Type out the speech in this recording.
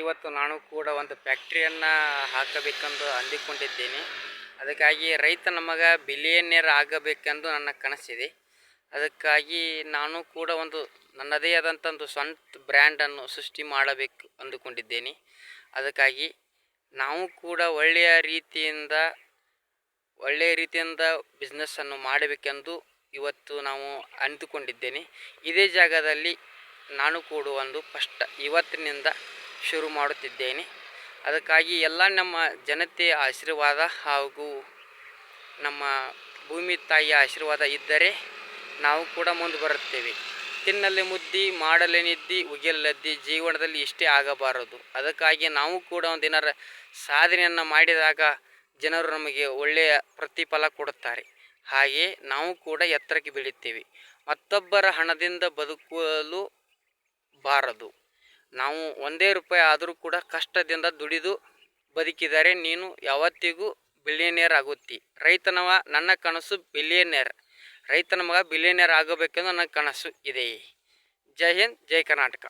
ಇವತ್ತು ನಾನು ಕೂಡ ಒಂದು ಫ್ಯಾಕ್ಟ್ರಿಯನ್ನು ಹಾಕಬೇಕೆಂದು ಅಂದುಕೊಂಡಿದ್ದೇನೆ. ಅದಕ್ಕಾಗಿ ರೈತ ನಮಗೆ ಬಿಲಿಯನ್ನೇರ್ ಆಗಬೇಕೆಂದು ನನ್ನ ಕನಸಿದೆ. ಅದಕ್ಕಾಗಿ ನಾನು ಕೂಡ ಒಂದು ನನ್ನದೇ ಆದಂಥ ಒಂದು ಸ್ವಂತ ಬ್ರ್ಯಾಂಡನ್ನು ಸೃಷ್ಟಿ ಮಾಡಬೇಕು ಅಂದುಕೊಂಡಿದ್ದೇನೆ. ಅದಕ್ಕಾಗಿ ನಾವು ಕೂಡ ಒಳ್ಳೆಯ ರೀತಿಯಿಂದ ಒಳ್ಳೆಯ ರೀತಿಯಿಂದ ಬಿಸ್ನೆಸ್ಸನ್ನು ಮಾಡಬೇಕೆಂದು ಇವತ್ತು ನಾವು ಅಂದುಕೊಂಡಿದ್ದೇನೆ. ಇದೇ ಜಾಗದಲ್ಲಿ ನಾನು ಕೂಡ ಒಂದು ಫಸ್ಟ್ ಇವತ್ತಿನಿಂದ ಶುರು ಮಾಡುತ್ತಿದ್ದೇನೆ. ಅದಕ್ಕಾಗಿ ಎಲ್ಲ ನಮ್ಮ ಜನತೆಯ ಆಶೀರ್ವಾದ ಹಾಗೂ ನಮ್ಮ ಭೂಮಿ ತಾಯಿಯ ಆಶೀರ್ವಾದ ಇದ್ದರೆ ನಾವು ಕೂಡ ಮುಂದೆ ಬರುತ್ತೇವೆ. ತಿನ್ನಲೆ ಮುದ್ದಿ, ಮಾಡಲೆ ನಿದ್ದಿ ಉಗಿಯಲ್ಲದ್ದಿ ಜೀವನದಲ್ಲಿ ಇಷ್ಟೇ ಆಗಬಾರದು. ಅದಕ್ಕಾಗಿ ನಾವು ಕೂಡ ಒಂದು ಏನಾರ ಸಾಧನೆಯನ್ನು ಮಾಡಿದಾಗ ಜನರು ನಮಗೆ ಒಳ್ಳೆಯ ಪ್ರತಿಫಲ ಕೊಡುತ್ತಾರೆ. ಹಾಗೆ ನಾವು ಕೂಡ ಎತ್ತರಕ್ಕೆ ಬೆಳೆಯುತ್ತೇವೆ ಮತ್ತೊಬ್ಬರ ಹಣದಿಂದ ಬದುಕಲು ಬಾರದು. ನಾವು ಒಂದೇ ರೂಪಾಯಿ ಆದರೂ ಕೂಡ ಕಷ್ಟದಿಂದ ದುಡಿದು ಬದುಕಿದರೆ ನೀನು ಯಾವತ್ತಿಗೂ ಬಿಲಿಯನೇರ್ ಆಗುತ್ತಿ. ರೈತನವ ನನ್ನ ಕನಸು ಬಿಲಿಯನಿಯರ್ ರೈತನ ಮಗ ಬಿಲಿಯನಿಯರ್ ಆಗಬೇಕೆಂದು ನನ್ನ ಕನಸು ಇದೆ ಜೈ ಹಿಂದ್, ಜೈ ಕರ್ನಾಟಕ.